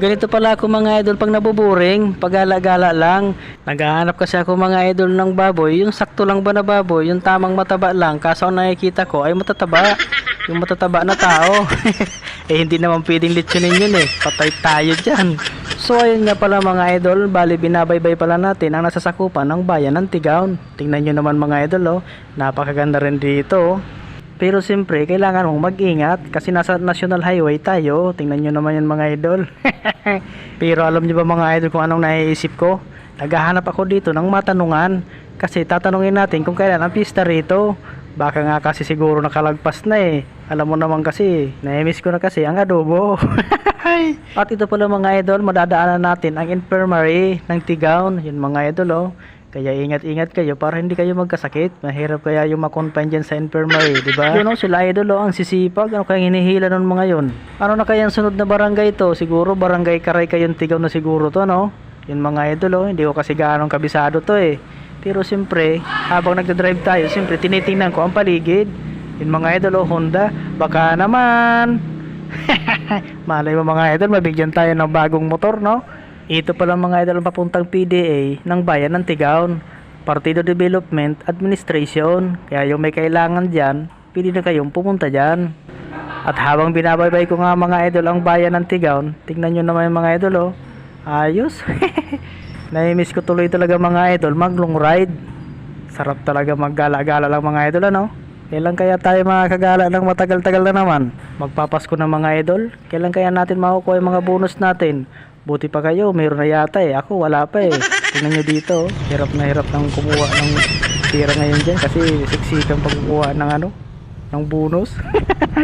Ganito pala ako mga idol pag nabuburing, pag-gala-gala lang. Naghahanap kasi ako mga idol ng baboy, yung sakto lang ba na baboy, yung tamang mataba lang. Kaso ang nakikita ko ay matataba. Yung matataba na tao. eh hindi naman pwedeng litsunin yun eh. Patay tayo dyan. So ayun nga pala mga idol, bali binabaybay pala natin ang nasasakupan ng bayan ng Tigaon. Tingnan nyo naman mga idol oh, napakaganda rin dito oh. Pero siyempre, kailangan mong mag-ingat kasi nasa National Highway tayo. Tingnan nyo naman yan mga idol. Pero alam nyo ba mga idol kung anong naiisip ko? Naghahanap ako dito ng matanungan kasi tatanungin natin kung kailan ang pista rito. Baka nga kasi siguro nakalagpas na eh. Alam mo naman kasi, na-miss ko na kasi ang adobo. At ito pala mga idol, madadaanan natin ang infirmary ng Tigaon. Yun mga idol oh. Kaya ingat-ingat kayo para hindi kayo magkasakit. Mahirap kaya yung makonfine dyan sa infirmary, di ba? Yun oh, sila idol oh, ang sisipag. Ano kaya hinihila ng mga yun? Ano na kaya ang sunod na barangay to? Siguro barangay Karay kayong Tigaw na siguro to, no? Yun mga idol oh, hindi ko kasi gaanong kabisado to eh. Pero siyempre, habang nagdadrive tayo, siyempre tinitingnan ko ang paligid. Yun mga idol oh, Honda. Baka naman. Malay mo mga idol, mabigyan tayo ng bagong motor, no? Ito pala mga idol ang papuntang PDA ng Bayan ng Tigaon. Partido Development Administration. Kaya yung may kailangan dyan, pili na kayong pumunta dyan. At habang binabaybay ko nga mga idol ang Bayan ng Tigaon, tingnan nyo naman yung mga idol oh. Ayos. Naimiss ko tuloy talaga mga idol mag long ride. Sarap talaga maggala-gala lang mga idol ano. Kailan kaya tayo makakagala ng matagal-tagal na naman? Magpapasko na mga idol. Kailan kaya natin makukuha yung mga bonus natin? Buti pa kayo, mayroon na yata eh. Ako wala pa eh. Tingnan nyo dito. oh. Hirap na hirap ng kumuha ng tira ngayon dyan kasi siksikan pagkukuha ng ano, ng bonus.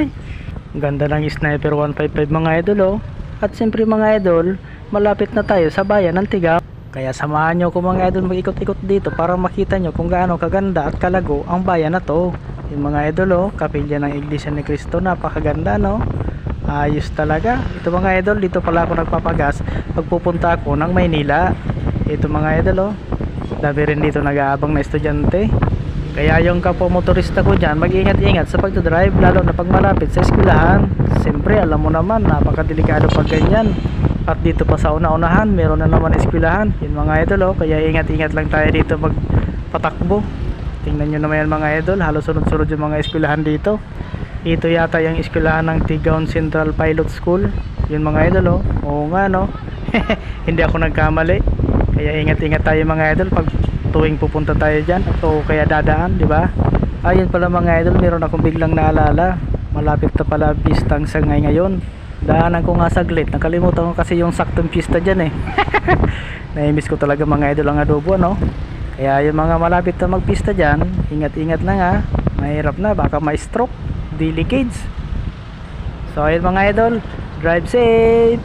Ganda ng sniper 155 mga idol oh. At siyempre mga idol, malapit na tayo sa bayan ng Tigaw. Kaya samahan nyo ko mga idol mag-ikot-ikot dito para makita nyo kung gaano kaganda at kalago ang bayan na to. Yung mga idol oh, kapilya ng Iglesia ni Cristo, napakaganda no. Ayos talaga. Ito mga idol, dito pala ako nagpapagas pagpupunta ako ng Maynila. Ito mga idol oh. Dami rin dito nag-aabang na estudyante. Kaya yung kapwa motorista ko dyan, mag-ingat-ingat sa pagdadrive lalo na pag malapit sa eskwelahan. Siyempre, alam mo naman, napakadelikado pag ganyan. At dito pa sa una-unahan, meron na naman eskwelahan. Yun mga idol, oh, kaya ingat-ingat lang tayo dito magpatakbo. Tingnan nyo naman yan mga idol, halos sunod-sunod yung mga eskwelahan dito. Ito yata yung eskwelahan ng Tigaon Central Pilot School. Yun mga idol, oh. Oo nga, no? Hindi ako nagkamali. Kaya ingat-ingat tayo mga idol pag tuwing pupunta tayo dyan o kaya dadaan, di ba? Ayun pala mga idol, meron akong biglang naalala. Malapit na pala pistang sangay ngayon. Daanan ko nga saglit. Nakalimutan ko kasi yung saktong pista dyan eh. Naimiss ko talaga mga idol ang adobo, no? Kaya yung mga malapit na magpista dyan, ingat-ingat na nga. Mahirap na, baka ma-stroke. Delicades. So ayun mga idol, drive safe!